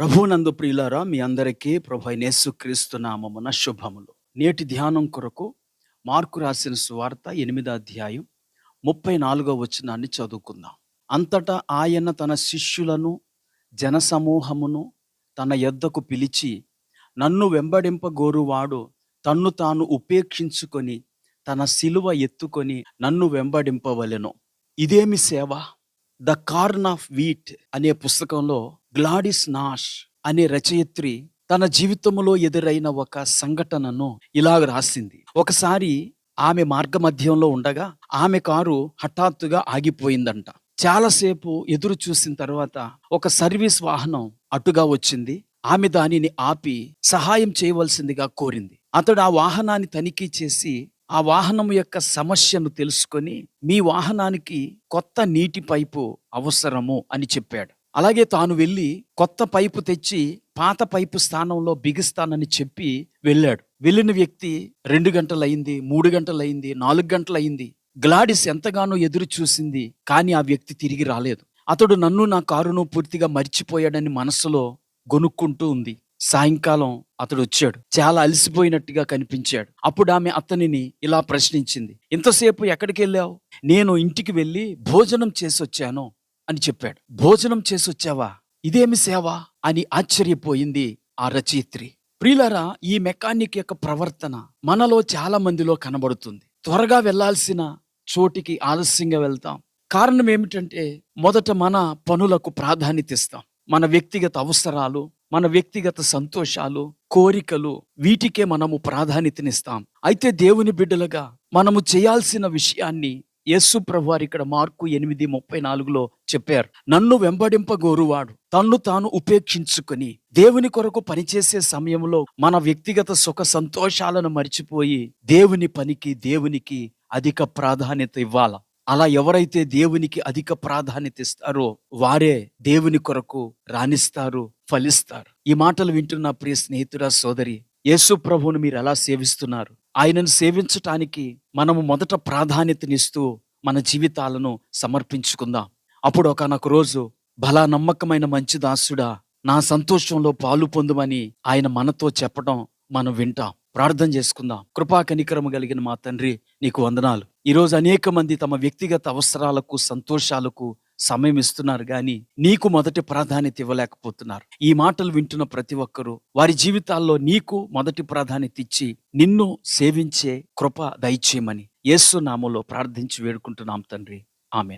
ప్రభునందు ప్రియులారా మీ అందరికీ ప్రభు నేసుక్రీస్తు నామమున శుభములు. నేటి ధ్యానం కొరకు మార్కు రాసిన సువార్త ఎనిమిదో అధ్యాయం ముప్పై నాలుగో వచనాన్ని చదువుకుందాం. అంతటా ఆయన తన శిష్యులను జనసమూహమును తన యొద్దకు పిలిచి నన్ను వెంబడింపగోరువాడు తన్ను తాను ఉపేక్షించుకొని తన సిలువ ఎత్తుకొని నన్ను వెంబడింపవలెను. ఇదేమి సేవ? ద కార్న్ ఆఫ్ వీట్ అనే పుస్తకంలో గ్లాడిస్ నాష్ అనే రచయిత్రి తన జీవితంలో ఎదురైన ఒక సంఘటనను ఇలాగ రాసింది. ఒకసారి ఆమె మార్గమధ్యంలో ఉండగా ఆమె కారు హఠాత్తుగా ఆగిపోయిందంట. చాలాసేపు ఎదురు చూసిన తర్వాత ఒక సర్వీస్ వాహనం అటుగా వచ్చింది. ఆమె దానిని ఆపి సహాయం చేయవలసిందిగా కోరింది. అతడు ఆ వాహనాన్ని తనిఖీ చేసి ఆ వాహనం యొక్క సమస్యను తెలుసుకొని మీ వాహనానికి కొత్త నీటి పైపు అవసరము అని చెప్పాడు. అలాగే తాను వెళ్ళి కొత్త పైపు తెచ్చి పాత పైపు స్థానంలో బిగిస్తానని చెప్పి వెళ్ళాడు. వెళ్ళిన వ్యక్తి రెండు గంటలయింది మూడు గంటలయింది నాలుగు గంటలయింది గ్లాడిస్ ఎంతగానో ఎదురు చూసింది కానీ ఆ వ్యక్తి తిరిగి రాలేదు. అతడు నన్ను నా కారును పూర్తిగా మర్చిపోయాడని మనసులో గొనుక్కుంటూ ఉంది. సాయంకాలం అతడు వచ్చాడు. చాలా అలసిపోయినట్టుగా కనిపించాడు. అప్పుడు ఆమె అతనిని ఇలా ప్రశ్నించింది. ఇంతసేపు ఎక్కడికి వెళ్ళావు నేను ఇంటికి వెళ్ళి భోజనం చేసి వచ్చాను అని చెప్పాడు. భోజనం చేసి వచ్చావా ఇదేమి సేవ? అని ఆశ్చర్యపోయింది ఆ రచయిత్రి. ప్రియులరా ఈ మెకానిక్ యొక్క ప్రవర్తన మనలో చాలా మందిలో కనబడుతుంది. త్వరగా వెళ్ళాల్సిన చోటికి ఆలస్యంగా వెళ్తాం. కారణం ఏమిటంటే మొదట మన పనులకు ప్రాధాన్యత ఇస్తాం. మన వ్యక్తిగత అవసరాలు మన వ్యక్తిగత సంతోషాలు కోరికలు వీటికే మనము ప్రాధాన్యతనిస్తాం. అయితే దేవుని బిడ్డలుగా మనము చేయాల్సిన విషయాన్ని యేసు ప్రభువారు ఇక్కడ మార్కు ఎనిమిది ముప్పై నాలుగులో చెప్పారు నన్ను వెంబడింపగోరువాడు. తన్ను తాను ఉపేక్షించుకుని దేవుని కొరకు పనిచేసే సమయంలో మన వ్యక్తిగత సుఖ సంతోషాలను మర్చిపోయి దేవుని పనికి దేవునికి అధిక ప్రాధాన్యత ఇవ్వాల? అలా ఎవరైతే దేవునికి అధిక ప్రాధాన్యత ఇస్తారో వారే దేవుని కొరకు రాణిస్తారు ఫలిస్తారు. ఈ మాటలు వింటున్న ప్రియ స్నేహితురా సోదరి యేసు ప్రభువును మీరు ఎలా సేవిస్తున్నారు? ఆయనను సేవించటానికి మనము మొదట ప్రాధాన్యతనిస్తూ మన జీవితాలను సమర్పించుకుందాం. అప్పుడు ఒకనొక రోజు బలా నమ్మకమైన మంచి దాసుడా నా సంతోషంలో పాలు పొందుమని ఆయన మనతో చెప్పడం మనం వింటాం. ప్రార్థన చేసుకుందాం. కృపా కనికరము కలిగిన మా తండ్రి నీకు వందనాలు. ఈరోజు అనేక మంది తమ వ్యక్తిగత అవసరాలకు సంతోషాలకు సమయం ఇస్తున్నారు కానీ నీకు మొదటి ప్రాధాన్యత ఇవ్వలేకపోతున్నారు. ఈ మాటలు వింటున్న ప్రతి ఒక్కరూ వారి జీవితాల్లో నీకు మొదటి ప్రాధాన్యత ఇచ్చి నిన్ను సేవించే కృప దయచేయమని యేసు నామంలో ప్రార్థించి వేడుకుంటున్నాం తండ్రి. ఆమె